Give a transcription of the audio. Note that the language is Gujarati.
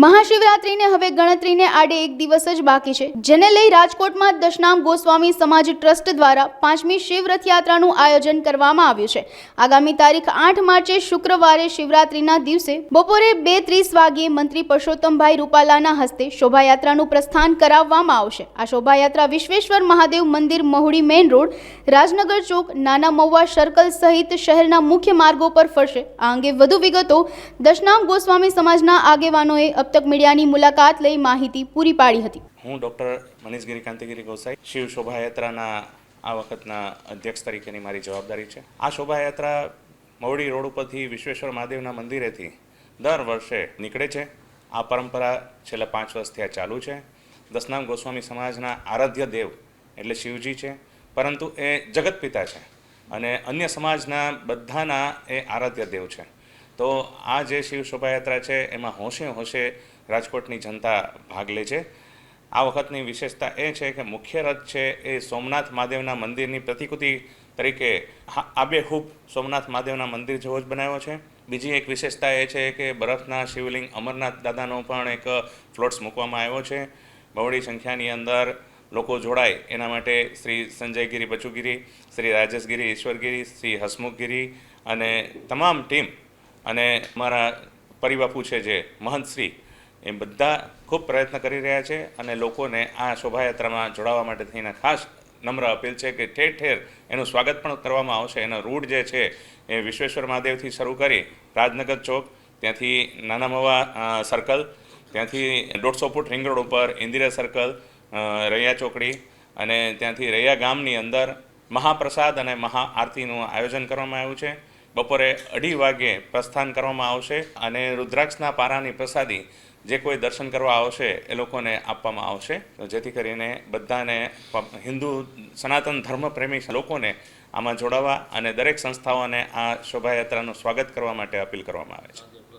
મહાશિવરાત્રીને હવે ગણતરીને આડે એક દિવસ જ બાકી છે. જેને લઈ રાજકોટમાં દશનામ ગોસ્વામી સમાજ ટ્રસ્ટ દ્વારા પાંચમી શિવ રથયાત્રાનું આયોજન કરવામાં આવ્યું છે. આગામી તારીખ આઠ માર્ચે શુક્રવારે શિવરાત્રીના દિવસે બપોરે બે ત્રીસ વાગ્યે મંત્રી પરસોત્તમભાઈ રૂપાલાના હસ્તે શોભાયાત્રાનું પ્રસ્થાન કરાવવામાં આવશે. આ શોભાયાત્રા વિશ્વેશ્વર મહાદેવ મંદિર મહુડી મેઇન રોડ, રાજનગર ચોક, નાના મહુવા સર્કલ સહિત શહેરના મુખ્ય માર્ગો પર ફરશે. આ અંગે વધુ વિગતો દશનામ ગોસ્વામી સમાજના આગેવાનોએ તક મીડિયાની મુલાકાત લઈ માહિતી પૂરી પાડી હતી. હું ડૉક્ટર મનીષગીરી કાંતિગીરી ગોસાઈ, શિવ શોભાયાત્રાના આ વખતના અધ્યક્ષ તરીકેની મારી જવાબદારી છે. આ શોભાયાત્રા મવડી રોડ ઉપરથી વિશ્વેશ્વર મહાદેવના મંદિરેથી દર વર્ષે નીકળે છે. આ પરંપરા છેલ્લા પાંચ વર્ષથી આ ચાલુ છે. દસનામ ગોસ્વામી સમાજના આરાધ્ય દેવ એટલે શિવજી છે. પરંતુ એ જગત પિતા છે અને અન્ય સમાજના બધાના એ આરાધ્ય દેવ છે. તો આ જે શિવ શોભાયાત્રા છે, એમાં હોંશે હોંશે રાજકોટની જનતા ભાગ લે છે. આ વખતની વિશેષતા એ છે કે મુખ્ય રથ છે એ સોમનાથ મહાદેવના મંદિરની પ્રતિકૃતિ તરીકે આબેહૂબ સોમનાથ મહાદેવના મંદિર જેવો જ બનાવ્યો છે. બીજી એક વિશેષતા એ છે કે બરફના શિવલિંગ અમરનાથ દાદાનો પણ એક ફ્લોટ્સ મૂકવામાં આવ્યો છે. બહોળી સંખ્યાની અંદર લોકો જોડાય. એના માટે શ્રી સંજયગીરી બચુગીરી, શ્રી રાજેશગીરી ઈશ્વરગીરી શ્રી હસમુખગીરી અને તમામ ટીમ અને મારા પરિબાપુ છે જે મહંતશ્રી એ બધા ખૂબ પ્રયત્ન કરી રહ્યા છે અને લોકોને આ શોભાયાત્રામાં જોડાવા માટે થઈને ખાસ નમ્ર અપીલ છે કે ઠેર ઠેર એનું સ્વાગત પણ કરવામાં આવશે. એનો રૂટ જે છે એ વિશ્વેશ્વર મહાદેવથી શરૂ કરી રાજનગર ચોક, ત્યાંથી નાના મવા સર્કલ ત્યાંથી દોઢસો ફૂટ રિંગ રોડ ઉપર ઇન્દિરા સર્કલ રૈયા ચોકડી અને ત્યાંથી રૈયા ગામની અંદર મહાપ્રસાદ અને મહા આરતીનું આયોજન કરવામાં આવ્યું છે. બપોરે અઢી વાગ્યે પ્રસ્થાન કરવામાં આવશે અને રુદ્રાક્ષના પારાની પ્રસાદી જે કોઈ દર્શન કરવા આવશે એ લોકોને આપવામાં આવશે. જેથી કરીને બધાને હિન્દુ સનાતન ધર્મપ્રેમી લોકોને આમાં જોડાવા અને દરેક સંસ્થાઓને આ શોભાયાત્રાનું સ્વાગત કરવા માટે અપીલ કરવામાં આવે છે.